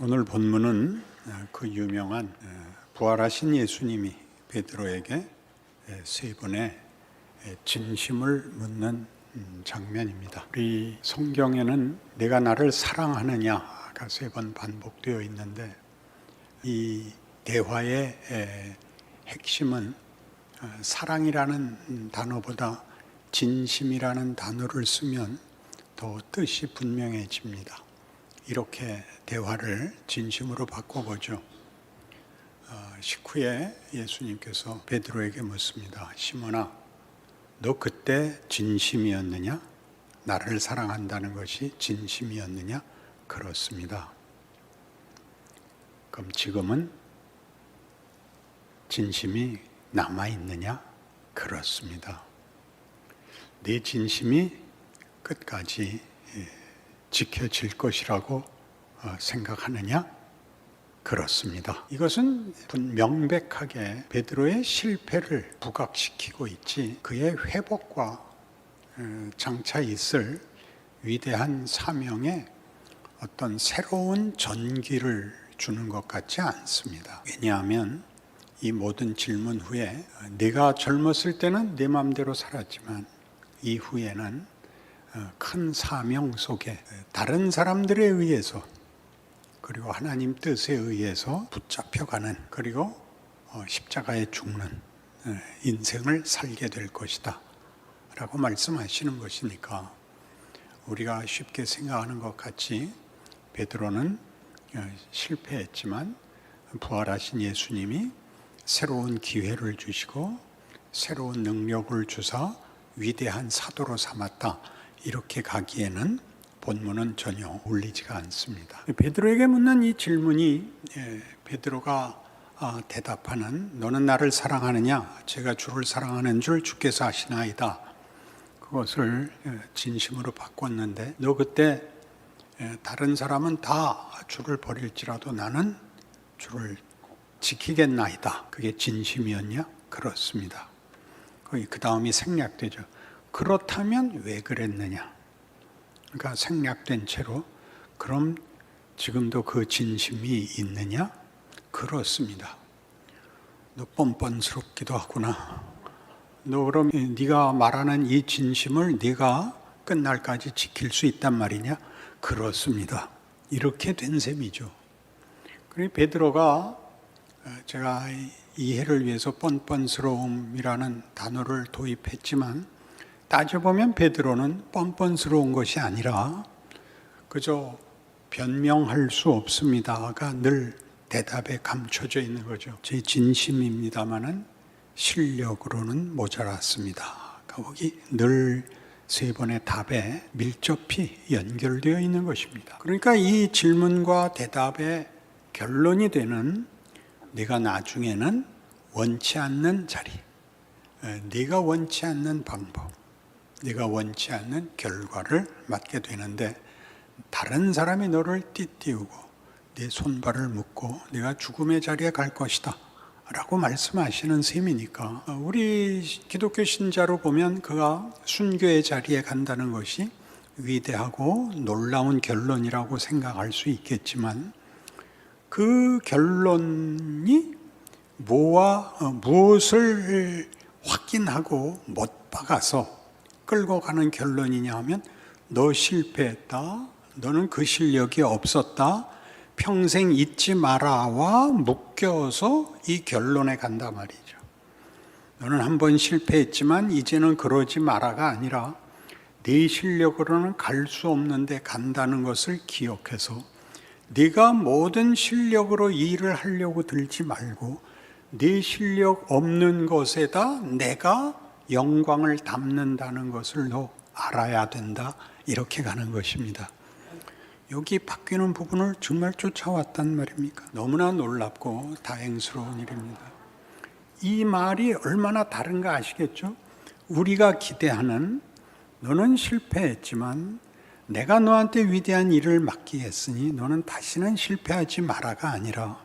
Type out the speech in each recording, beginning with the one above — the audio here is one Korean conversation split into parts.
오늘 본문은 어, 그 유명한 어, 부활하신 예수님이 베드로에게 에, 세 에, 진심을 묻는 음, 장면입니다. 우리 성경에는 내가 나를 사랑하느냐가 세 번 반복되어 있는데 이 대화의 에, 핵심은 어, 사랑이라는 단어보다 진심이라는 단어를 쓰면 더 뜻이 분명해집니다. 이렇게 대화를 진심으로 바꿔보죠. 어, 식후에 예수님께서 베드로에게 묻습니다. 시몬아, 너 그때 진심이었느냐? 나를 사랑한다는 것이 진심이었느냐? 그렇습니다. 그럼 지금은 진심이 남아 있느냐? 그렇습니다. 네 진심이 끝까지 예, 지켜질 것이라고 어, 생각하느냐? 그렇습니다. 이것은 분- 명백하게 베드로의 실패를 부각시키고 있지 그의 회복과 어, 장차 있을 위대한 사명에 어떤 새로운 전기를 주는 것 같지 않습니다. 왜냐하면 이 모든 질문 후에 내가 젊었을 때는 내 마음대로 살았지만 이후에는 어, 큰 사명 속에 다른 사람들에 의해서 그리고 하나님 뜻에 의해서 붙잡혀가는 그리고 어, 십자가에 죽는 어, 인생을 살게 될 것이다 라고 말씀하시는 것이니까 우리가 쉽게 생각하는 것 같이 베드로는 어, 실패했지만 부활하신 예수님이 새로운 기회를 주시고 새로운 능력을 주사 위대한 사도로 삼았다. 이렇게 가기에는 본문은 전혀 어울리지가 않습니다. 베드로에게 묻는 이 질문이 예, 베드로가 아, 대답하는 너는 나를 사랑하느냐? 제가 주를 사랑하는 줄 주께서 아시나이다. 그것을 예, 진심으로 바꿨는데 너 그때 예, 다른 사람은 다 주를 버릴지라도 나는 주를 지키겠나이다. 그게 진심이었냐? 그렇습니다. 그 다음이 생략되죠. 그렇다면 왜 그랬느냐? 그러니까 생략된 채로 그럼 지금도 그 진심이 있느냐? 그렇습니다. 너 뻔뻔스럽기도 하구나. 너 그럼 네가 말하는 이 진심을 네가 끝날까지 지킬 수 있단 말이냐? 그렇습니다. 이렇게 된 셈이죠. 그리고 베드로가 어, 제가 이해를 위해서 뻔뻔스러움이라는 단어를 도입했지만 따져보면 베드로는 뻔뻔스러운 것이 아니라 그저 변명할 수 없습니다가 늘 대답에 감춰져 있는 거죠. 제 진심입니다마는 실력으로는 모자랐습니다. 거기 늘 세 번의 답에 밀접히 연결되어 있는 것입니다. 그러니까 이 질문과 대답의 결론이 되는 네가 나중에는 원치 않는 자리, 에, 네가 원치 않는 방법, 네가 원치 않는 결과를 맞게 되는데 다른 사람이 너를 띠띠우고 네 손발을 묶고 네가 죽음의 자리에 갈 것이다. 라고 말씀하시는 셈이니까 어, 우리 기독교 신자로 보면 그가 순교의 자리에 간다는 것이 위대하고 놀라운 결론이라고 생각할 수 있겠지만 그 결론이 뭐와 어, 무엇을 확인하고 못 박아서 끌고 가는 결론이냐 하면 너 실패했다. 너는 그 실력이 없었다. 평생 잊지 마라와 묶여서 이 결론에 간다 말이죠. 너는 한 번 실패했지만 이제는 그러지 마라가 아니라 네 실력으로는 갈 수 없는데 간다는 것을 기억해서 네가 모든 실력으로 일을 하려고 들지 말고 네 실력 없는 것에다 내가 영광을 담는다는 것을 너 알아야 된다. 이렇게 가는 것입니다. 여기 바뀌는 부분을 정말 쫓아왔단 말입니까? 너무나 놀랍고 다행스러운 일입니다. 이 말이 얼마나 다른가 아시겠죠? 우리가 기대하는 너는 실패했지만 내가 너한테 위대한 일을 맡기겠으니 너는 다시는 실패하지 마라가 아니라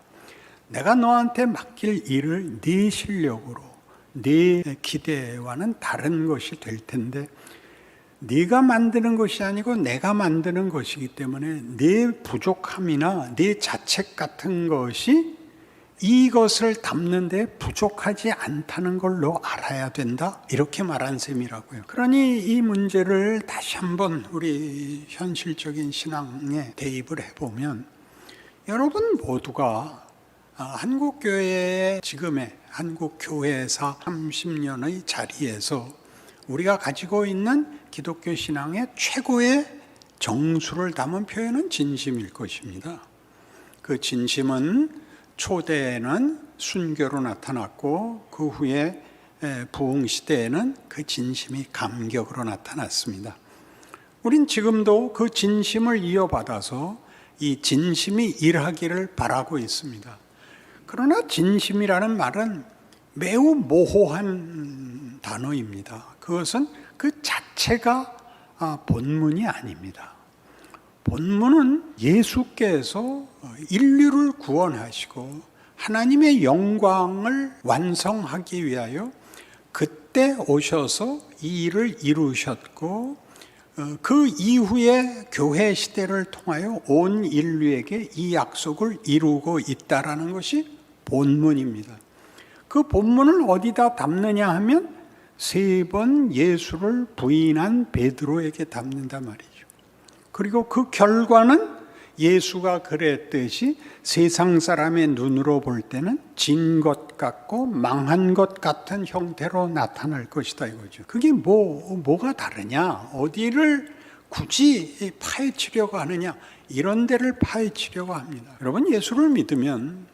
내가 너한테 맡길 일을 네 실력으로 네 기대와는 다른 것이 될 텐데 네가 만드는 것이 아니고 내가 만드는 것이기 때문에 내 부족함이나 내 자책 같은 것이 이것을 담는데 부족하지 않다는 걸로 알아야 된다. 이렇게 말한 셈이라고요. 그러니 이 문제를 다시 한번 우리 현실적인 신앙에 대입을 해보면 여러분 모두가 아, 한국 교회의 지금의 한국 교회사 30년의 자리에서 우리가 가지고 있는 기독교 신앙의 최고의 정수를 담은 표현은 진심일 것입니다. 그 진심은 초대에는 순교로 나타났고 그 후에 부흥 시대에는 그 진심이 감격으로 나타났습니다. 우린 지금도 그 진심을 이어받아서 이 진심이 일하기를 바라고 있습니다. 그러나 진심이라는 말은 매우 모호한 단어입니다. 그것은 그 자체가 아, 본문이 아닙니다. 본문은 예수께서 인류를 구원하시고 하나님의 영광을 완성하기 위하여 그때 오셔서 이 일을 이루셨고 어, 그 이후에 교회 시대를 통하여 온 인류에게 이 약속을 이루고 있다라는 것이 본문입니다. 그 본문을 어디다 담느냐 하면 세 번 예수를 부인한 베드로에게 담는다 말이죠. 그리고 그 결과는 예수가 그랬듯이 세상 사람의 눈으로 볼 때는 진 것 같고 망한 것 같은 형태로 나타날 것이다 이거죠. 그게 뭐 뭐가 다르냐? 어디를 굳이 파헤치려고 하느냐? 이런 데를 파헤치려고 합니다. 여러분 예수를 믿으면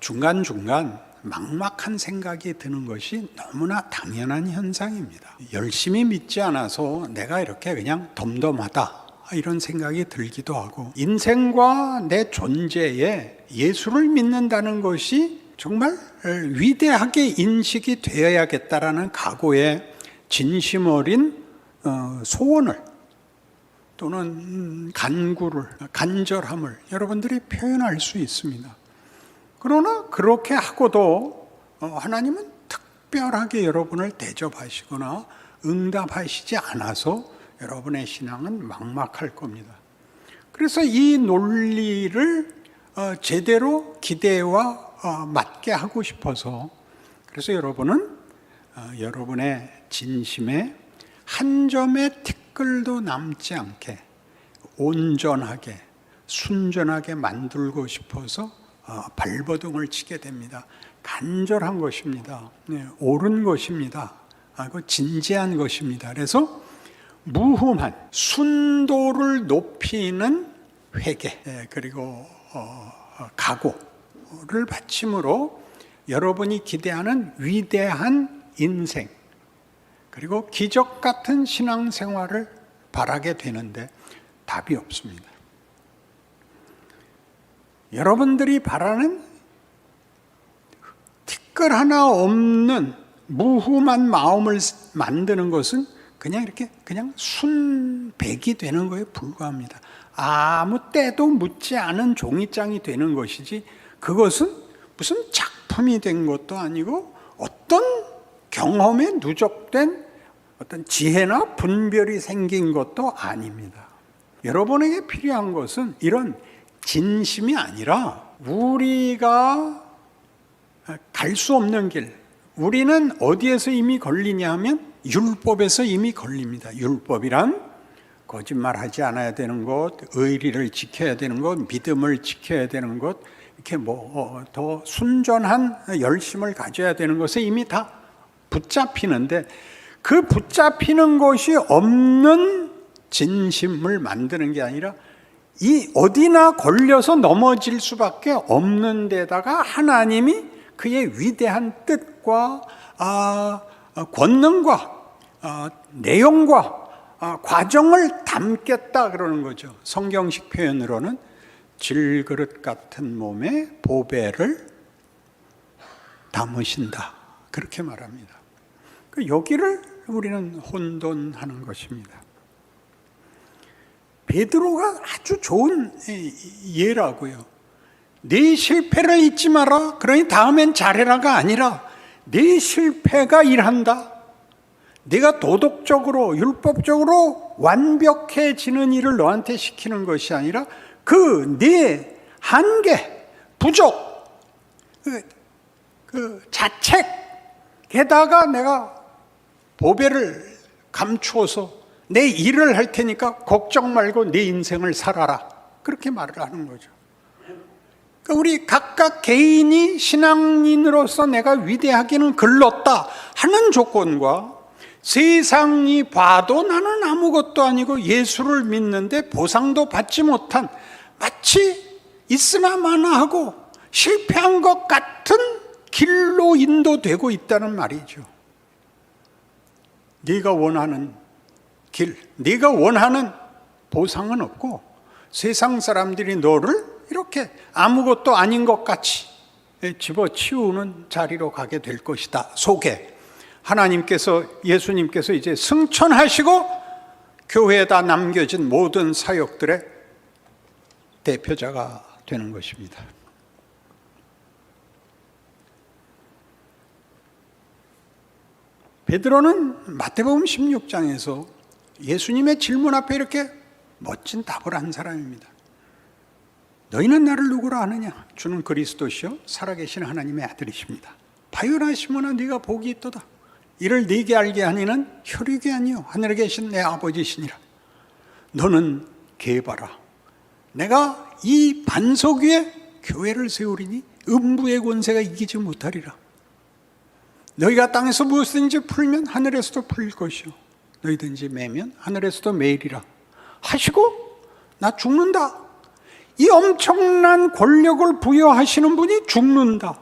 중간 중간 막막한 생각이 드는 것이 너무나 당연한 현상입니다. 열심히 믿지 않아서 내가 이렇게 그냥 덤덤하다. 이런 생각이 들기도 하고 인생과 내 존재에 예수를 믿는다는 것이 정말 위대하게 인식이 되어야겠다라는 각오의 진심 어린 어, 소원을 또는 간구를 간절함을 여러분들이 표현할 수 있습니다. 그러나 그렇게 하고도 어, 하나님은 특별하게 여러분을 대접하시거나 응답하시지 않아서 여러분의 신앙은 막막할 겁니다. 그래서 이 논리를 어, 제대로 기대와 어, 맞게 하고 싶어서 그래서 여러분은 어, 여러분의 진심에 한 점의 티끌도 남지 않게 온전하게 순전하게 만들고 싶어서 발버둥을 치게 됩니다. 간절한 것입니다. 네, 옳은 것입니다. 아, 그 진지한 것입니다. 그래서 무흠한 순도를 높이는 회개 예, 그리고 어, 어, 각오를 바침으로 여러분이 기대하는 위대한 인생 그리고 기적 같은 신앙생활을 바라게 되는데 답이 없습니다. 여러분들이 바라는 티끌 하나 없는 무흠한 마음을 만드는 것은 그냥 이렇게 그냥 순백이 되는 거에 불과합니다. 아무 때도 묻지 않은 종이장이 되는 것이지 그것은 무슨 작품이 된 것도 아니고 어떤 경험에 누적된 어떤 지혜나 분별이 생긴 것도 아닙니다. 여러분에게 필요한 것은 이런 진심이 아니라 우리가 갈 수 없는 길, 우리는 어디에서 이미 걸리냐 하면 율법에서 이미 걸립니다. 율법이란 거짓말하지 않아야 되는 것, 의리를 지켜야 되는 것, 믿음을 지켜야 되는 것, 이렇게 뭐더 어, 순전한 열심을 가져야 되는 것에 이미 다 붙잡히는데 그 붙잡히는 것이 없는 진심을 만드는 게 아니라 이 어디나 걸려서 넘어질 수밖에 없는 데다가 하나님이 그의 위대한 뜻과 아, 권능과 어, 내용과 어, 과정을 담겠다 그러는 거죠. 성경식 표현으로는 질그릇 같은 몸에 보배를 담으신다. 그렇게 말합니다. 그 여기를 우리는 혼돈하는 것입니다. 베드로가 아주 좋은 예라고요. 네 실패를 잊지 마라. 그러니 다음엔 잘해라가 아니라 네 실패가 일한다. 네가 도덕적으로 율법적으로 완벽해지는 일을 너한테 시키는 것이 아니라 그 네 한계, 부족, 그, 그 자책 게다가 내가 보배를 감추어서 내 일을 할 테니까 걱정 말고 네 인생을 살아라. 그렇게 말을 하는 거죠. 그러니까 우리 각각 개인이 신앙인으로서 내가 위대하기는 글렀다 하는 조건과 세상이 봐도 나는 아무것도 아니고 예수를 믿는데 보상도 받지 못한 마치 있으나 마나 하고 실패한 것 같은 길로 인도되고 있다는 말이죠. 네가 원하는 길, 네가 원하는 보상은 없고 세상 사람들이 너를 이렇게 아무것도 아닌 것 같이 집어치우는 자리로 가게 될 것이다. 속에 하나님께서 예수님께서 이제 승천하시고 교회에다 남겨진 모든 사역들의 대표자가 되는 것입니다. 베드로는 마태복음 16장에서 예수님의 질문 앞에 이렇게 멋진 답을 한 사람입니다. 너희는 나를 누구로 아느냐? 주는 그리스도시요 살아계신 하나님의 아들이십니다. 바요나시모나 네가 복이 있도다. 이를 네게 알게 하니는 혈육이 아니요 하늘에 계신 내 아버지시니라. 너는 개바라. 내가 이 반석 위에 교회를 세우리니 음부의 권세가 이기지 못하리라. 너희가 땅에서 무엇이든지 풀면 하늘에서도 풀릴 것이요. 너희든지 매면 하늘에서도 매일이라. 하시고 나 죽는다. 이 엄청난 권력을 부여하시는 분이 죽는다.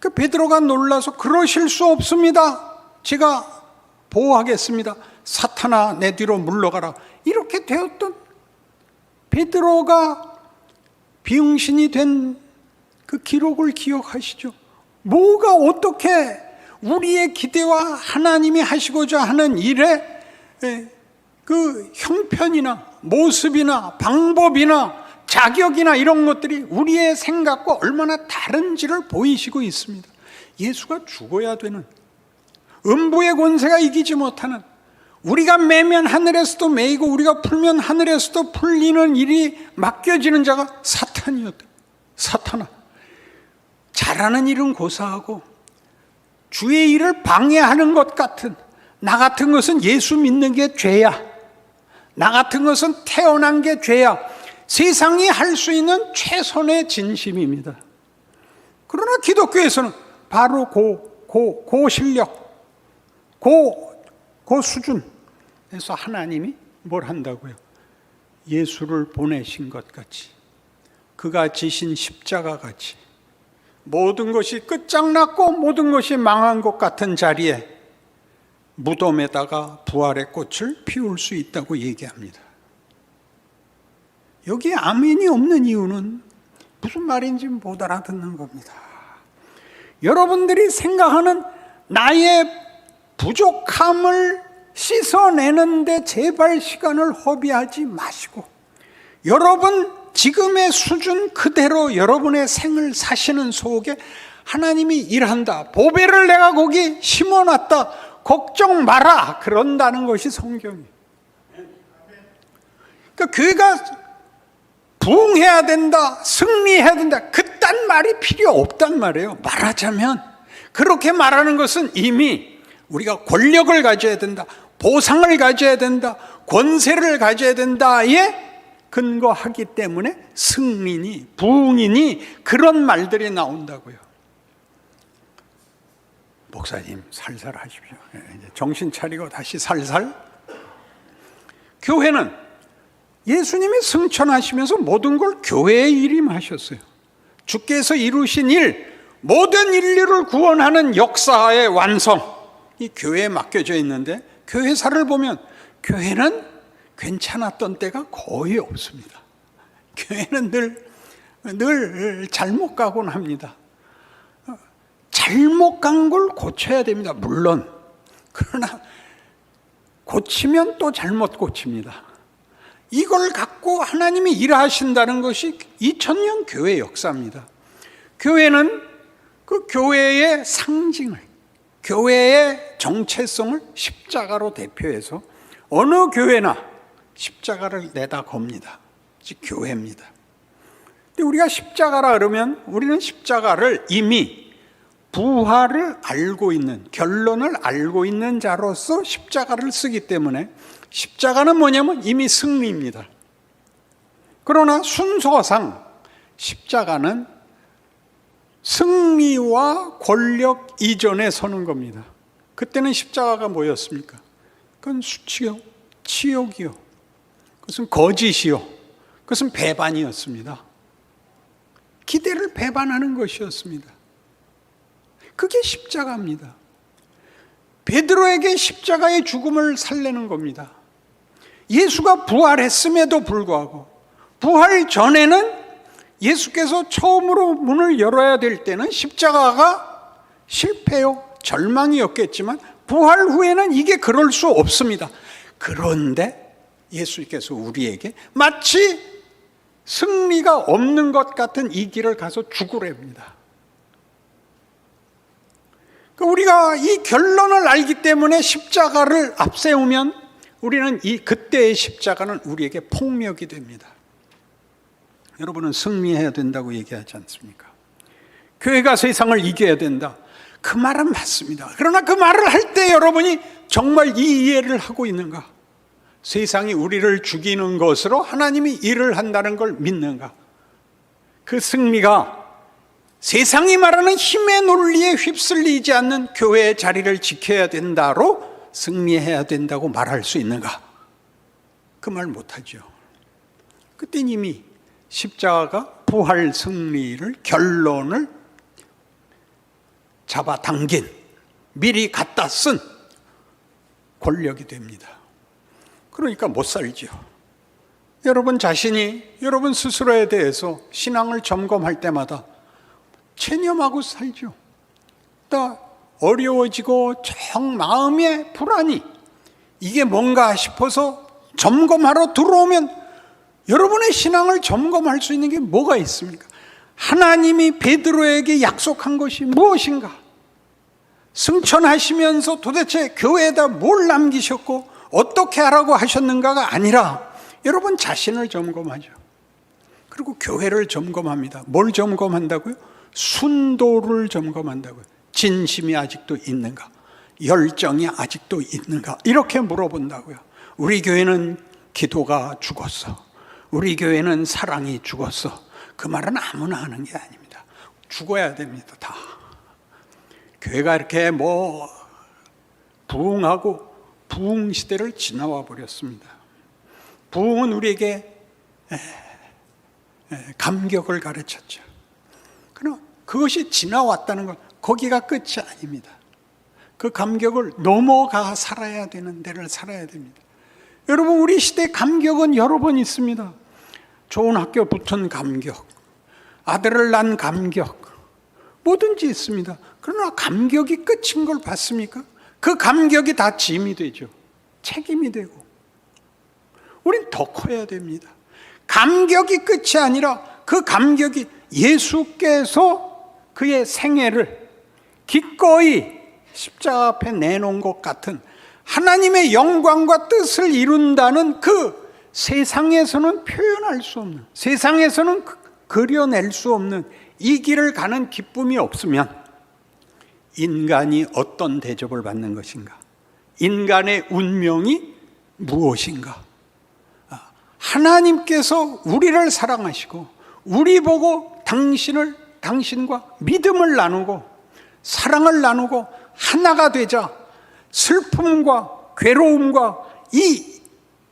그 베드로가 놀라서 그러실 수 없습니다. 제가 보호하겠습니다. 사탄아 내 뒤로 물러가라. 이렇게 되었던 베드로가 비응신이 된 그 기록을 기억하시죠. 뭐가 어떻게 우리의 기대와 하나님이 하시고자 하는 일에 그 형편이나 모습이나 방법이나 자격이나 이런 것들이 우리의 생각과 얼마나 다른지를 보이시고 있습니다. 예수가 죽어야 되는 음부의 권세가 이기지 못하는 우리가 매면 하늘에서도 매이고 우리가 풀면 하늘에서도 풀리는 일이 맡겨지는 자가 사탄이었다. 사탄아. 잘하는 일은 고사하고 주의 일을 방해하는 것 같은 나 같은 것은 예수 믿는 게 죄야. 나 같은 것은 태어난 게 죄야. 세상이 할 수 있는 최선의 진심입니다. 그러나 기독교에서는 바로 고, 고, 고 실력, 고, 고 수준에서 하나님이 뭘 한다고요? 예수를 보내신 것 같이, 그가 지신 십자가 같이, 모든 것이 끝장났고 모든 것이 망한 것 같은 자리에 무덤에다가 부활의 꽃을 피울 수 있다고 얘기합니다. 여기에 아멘이 없는 이유는 무슨 말인지 못 알아듣는 겁니다. 여러분들이 생각하는 나의 부족함을 씻어내는데 제발 시간을 허비하지 마시고 여러분 지금의 수준 그대로 여러분의 생을 사시는 속에 하나님이 일한다. 보배를 내가 거기 심어놨다. 걱정 마라. 그런다는 것이 성경이에요. 그러니까 교회가 부흥해야 된다, 승리해야 된다, 그딴 말이 필요 없단 말이에요. 말하자면, 그렇게 말하는 것은 이미 우리가 권력을 가져야 된다, 보상을 가져야 된다, 권세를 가져야 된다에 근거하기 때문에 승리니, 부흥이니 그런 말들이 나온다고요. 목사님, 살살 하십시오. 예, 정신 차리고 다시 살살. 교회는 예수님이 승천하시면서 모든 걸 교회에 일임하셨어요. 주께서 이루신 일, 모든 인류를 구원하는 역사의 완성, 이 교회에 맡겨져 있는데, 교회사를 보면, 교회는 괜찮았던 때가 거의 없습니다. 교회는 늘, 늘 잘못 가곤 합니다. 잘못 간 걸 고쳐야 됩니다. 물론. 그러나, 고치면 또 잘못 고칩니다. 이걸 갖고 하나님이 일하신다는 것이 2000년 교회 역사입니다. 교회는 그 교회의 상징을 교회의 정체성을 십자가로 대표해서 어느 교회나 십자가를 내다 겁니다. 즉 교회입니다. 근데 우리가 십자가라 그러면 우리는 십자가를 이미 부활을 알고 있는 결론을 알고 있는 자로서 십자가를 쓰기 때문에 십자가는 뭐냐면 이미 승리입니다. 그러나 순서상 십자가는 승리와 권력 이전에 서는 겁니다. 그때는 십자가가 뭐였습니까? 그건 수치요, 치욕이요, 그것은 거짓이요, 그것은 배반이었습니다. 기대를 배반하는 것이었습니다. 그게 십자가입니다. 베드로에게 십자가의 죽음을 살려는 겁니다. 예수가 부활했음에도 불구하고 부활 전에는 예수께서 처음으로 문을 열어야 될 때는 십자가가 실패요, 절망이었겠지만 부활 후에는 이게 그럴 수 없습니다. 그런데 예수께서 우리에게 마치 승리가 없는 것 같은 이 길을 가서 죽으랍니다. 우리가 이 결론을 알기 때문에 십자가를 앞세우면 우리는 이 그때의 십자가는 우리에게 폭력이 됩니다. 여러분은 승리해야 된다고 얘기하지 않습니까? 교회가 세상을 이겨야 된다. 그 말은 맞습니다. 그러나 그 말을 할 때 여러분이 정말 이 이해를 하고 있는가? 세상이 우리를 죽이는 것으로 하나님이 일을 한다는 걸 믿는가? 그 승리가 세상이 말하는 힘의 논리에 휩쓸리지 않는 교회의 자리를 지켜야 된다로 승리해야 된다고 말할 수 있는가? 그 말 못하죠. 그땐 이미 십자가가 부활 승리를 결론을 잡아당긴 미리 갖다 쓴 권력이 됩니다. 그러니까 못 살죠. 여러분 자신이 여러분 스스로에 대해서 신앙을 점검할 때마다 체념하고 살죠. 또 어려워지고 정 마음의 불안이 이게 뭔가 싶어서 점검하러 들어오면 여러분의 신앙을 점검할 수 있는 게 뭐가 있습니까? 하나님이 베드로에게 약속한 것이 무엇인가? 승천하시면서 도대체 교회에다 뭘 남기셨고 어떻게 하라고 하셨는가가 아니라 여러분 자신을 점검하죠. 그리고 교회를 점검합니다. 뭘 점검한다고요? 순도를 점검한다고요. 진심이 아직도 있는가? 열정이 아직도 있는가? 이렇게 물어본다고요. 우리 교회는 기도가 죽었어. 우리 교회는 사랑이 죽었어. 그 말은 아무나 하는 게 아닙니다. 죽어야 됩니다, 다. 교회가 이렇게 뭐 부흥하고 부흥 시대를 지나와 버렸습니다. 부흥은 우리에게 감격을 가르쳤죠. 그것이 지나왔다는 것, 거기가 끝이 아닙니다. 그 감격을 넘어가 살아야 되는 데를 살아야 됩니다. 여러분, 우리 시대 감격은 여러 번 있습니다. 좋은 학교 붙은 감격, 아들을 낳은 감격, 뭐든지 있습니다. 그러나 감격이 끝인 걸 봤습니까? 그 감격이 다 짐이 되죠. 책임이 되고. 우린 더 커야 됩니다. 감격이 끝이 아니라 그 감격이 예수께서 그의 생애를 기꺼이 십자가 앞에 내놓은 것 같은 하나님의 영광과 뜻을 이룬다는 그 세상에서는 표현할 수 없는, 세상에서는 그려낼 수 없는 이 길을 가는 기쁨이 없으면 인간이 어떤 대접을 받는 것인가? 인간의 운명이 무엇인가? 아, 하나님께서 우리를 사랑하시고 우리 보고 당신을 당신과 믿음을 나누고 사랑을 나누고 하나가 되자 슬픔과 괴로움과 이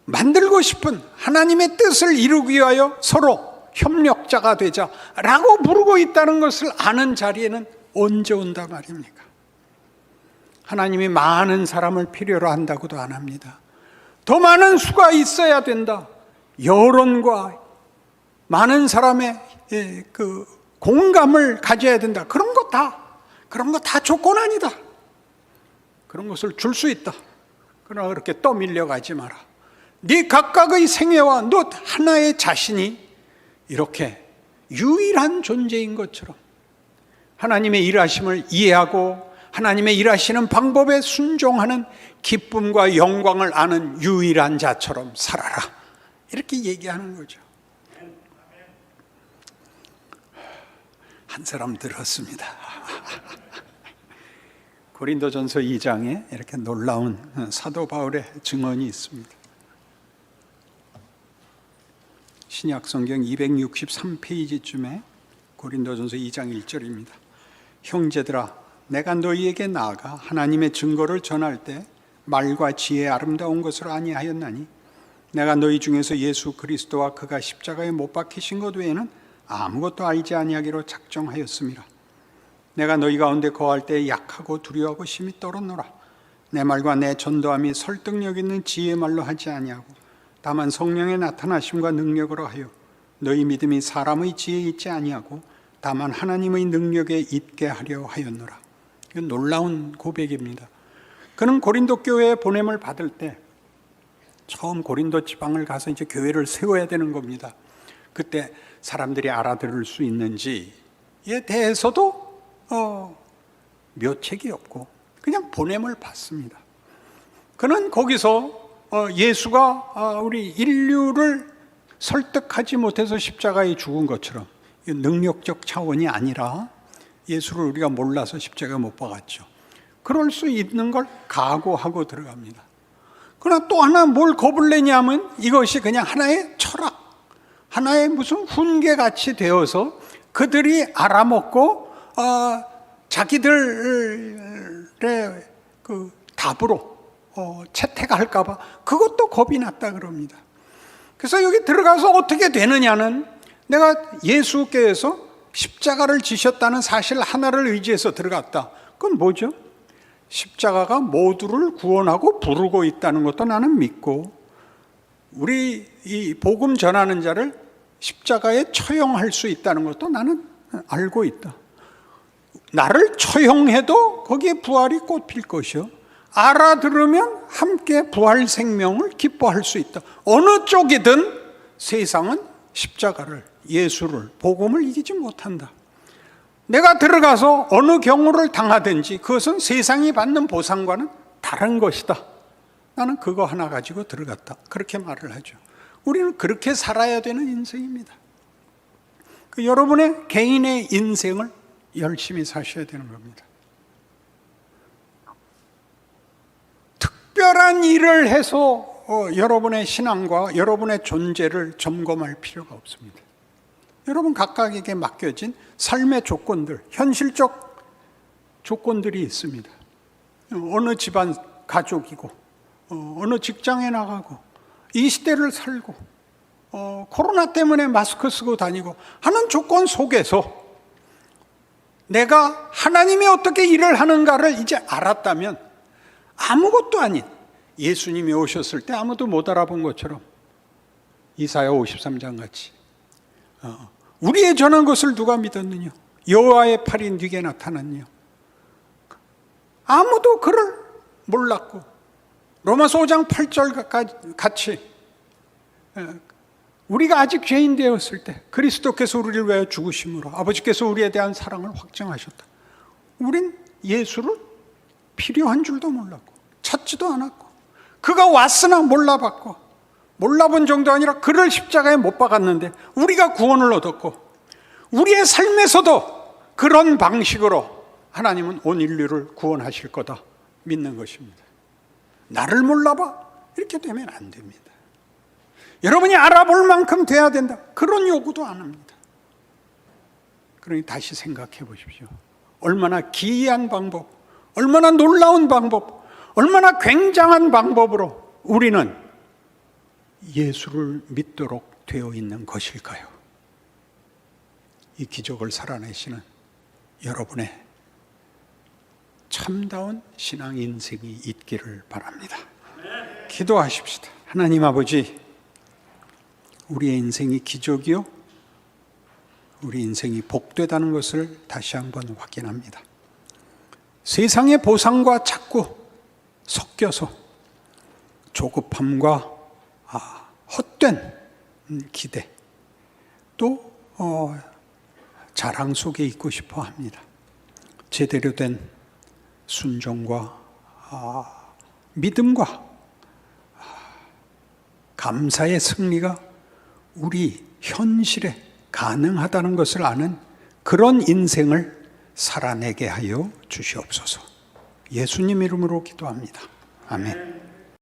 만들고 싶은 하나님의 뜻을 이루기 위하여 서로 협력자가 되자라고 부르고 있다는 것을 아는 자리에는 언제 온다 말입니까? 하나님이 많은 사람을 필요로 한다고도 안 합니다. 더 많은 수가 있어야 된다. 여론과 많은 사람의 예, 그 공감을 가져야 된다. 그런 거 다, 그런 거 다 조건 아니다. 그런 것을 줄 수 있다. 그러나 그렇게 떠밀려 가지 마라. 네 각각의 생애와 너 하나의 자신이 이렇게 유일한 존재인 것처럼 하나님의 일하심을 이해하고 하나님의 일하시는 방법에 순종하는 기쁨과 영광을 아는 유일한 자처럼 살아라. 이렇게 얘기하는 거죠. 한 사람 들었습니다. 고린도전서 2장에 이렇게 놀라운 사도 바울의 증언이 있습니다. 신약 성경 263페이지쯤에 고린도전서 2장 1절입니다. 형제들아 내가 너희에게 나아가 하나님의 증거를 전할 때 말과 지혜 아름다운 것을 아니하였나니 내가 너희 중에서 예수 그리스도와 그가 십자가에 못 박히신 것 외에는 아무것도 알지 아니하기로 작정하였습니다. 내가 너희 가운데 거할 때 약하고 두려워하고 심히 떨었노라. 내 말과 내 전도함이 설득력 있는 지혜 말로 하지 아니하고 다만 성령의 나타나심과 능력으로 하여 너희 믿음이 사람의 지혜에 있지 아니하고 다만 하나님의 능력에 있게 하려 하였노라. 이건 놀라운 고백입니다. 그는 고린도 교회에 보냄을 받을 때 처음 고린도 지방을 가서 이제 교회를 세워야 되는 겁니다. 그때 사람들이 알아들을 수 있는지에 대해서도 어, 묘책이 없고 그냥 보냄을 받습니다. 그는 거기서 어, 예수가 어, 우리 인류를 설득하지 못해서 십자가에 죽은 것처럼 능력적 차원이 아니라 예수를 우리가 몰라서 십자가에 못 박았죠. 그럴 수 있는 걸 각오하고 들어갑니다. 그러나 또 하나 뭘 겁을 내냐면 이것이 그냥 하나의 철학, 하나의 무슨 훈계 같이 되어서 그들이 알아먹고 어, 자기들의 그 답으로 어, 채택할까봐 그것도 겁이 났다 그럽니다. 그래서 여기 들어가서 어떻게 되느냐는 내가 예수께서 십자가를 지셨다는 사실 하나를 의지해서 들어갔다. 그건 뭐죠? 십자가가 모두를 구원하고 부르고 있다는 것도 나는 믿고 우리 이 복음 전하는 자를 십자가에 처형할 수 있다는 것도 나는 알고 있다. 나를 처형해도 거기에 부활이 꽃필 것이요. 알아들으면 함께 부활 생명을 기뻐할 수 있다. 어느 쪽이든 세상은 십자가를, 예수를, 복음을 이기지 못한다. 내가 들어가서 어느 경우를 당하든지 그것은 세상이 받는 보상과는 다른 것이다. 나는 그거 하나 가지고 들어갔다. 그렇게 말을 하죠. 우리는 그렇게 살아야 되는 인생입니다. 그 여러분의 개인의 인생을 열심히 사셔야 되는 겁니다. 특별한 일을 해서 어, 여러분의 신앙과 여러분의 존재를 점검할 필요가 없습니다. 여러분 각각에게 맡겨진 삶의 조건들, 현실적 조건들이 있습니다. 어느 집안 가족이고, 어, 어느 직장에 나가고, 이 시대를 살고, 어, 코로나 때문에 마스크 쓰고 다니고 하는 조건 속에서 내가 하나님이 어떻게 일을 하는가를 이제 알았다면 아무것도 아닌 예수님이 오셨을 때 아무도 못 알아본 것처럼 이사야 53장 같이 어, 우리의 전한 것을 누가 믿었느냐? 여호와의 팔이 네게 나타났냐? 아무도 그를 몰랐고 로마서 5장 8절 같이 우리가 아직 죄인 되었을 때 그리스도께서 우리를 위하여 죽으심으로 아버지께서 우리에 대한 사랑을 확정하셨다. 우린 예수를 필요한 줄도 몰랐고 찾지도 않았고 그가 왔으나 몰라봤고 몰라본 정도 아니라 그를 십자가에 못 박았는데 우리가 구원을 얻었고 우리의 삶에서도 그런 방식으로 하나님은 온 인류를 구원하실 거다 믿는 것입니다. 나를 몰라봐 이렇게 되면 안 됩니다. 여러분이 알아볼 만큼 돼야 된다. 그런 요구도 안 합니다. 그러니 다시 생각해 보십시오. 얼마나 기이한 방법, 얼마나 놀라운 방법, 얼마나 굉장한 방법으로 우리는 예수를 믿도록 되어 있는 것일까요? 이 기적을 살아내시는 여러분의 참다운 신앙 인생이 있기를 바랍니다. 기도하십시다. 하나님 아버지, 우리의 인생이 기적이요? 우리 인생이 복되다는 것을 다시 한번 확인합니다. 세상의 보상과 자꾸 섞여서 조급함과 아, 헛된 기대 또 어, 자랑 속에 있고 싶어 합니다. 제대로 된 순종과 아, 믿음과 아, 감사의 승리가 우리 현실에 가능하다는 것을 아는 그런 인생을 살아내게 하여 주시옵소서. 예수님 이름으로 기도합니다. 아멘.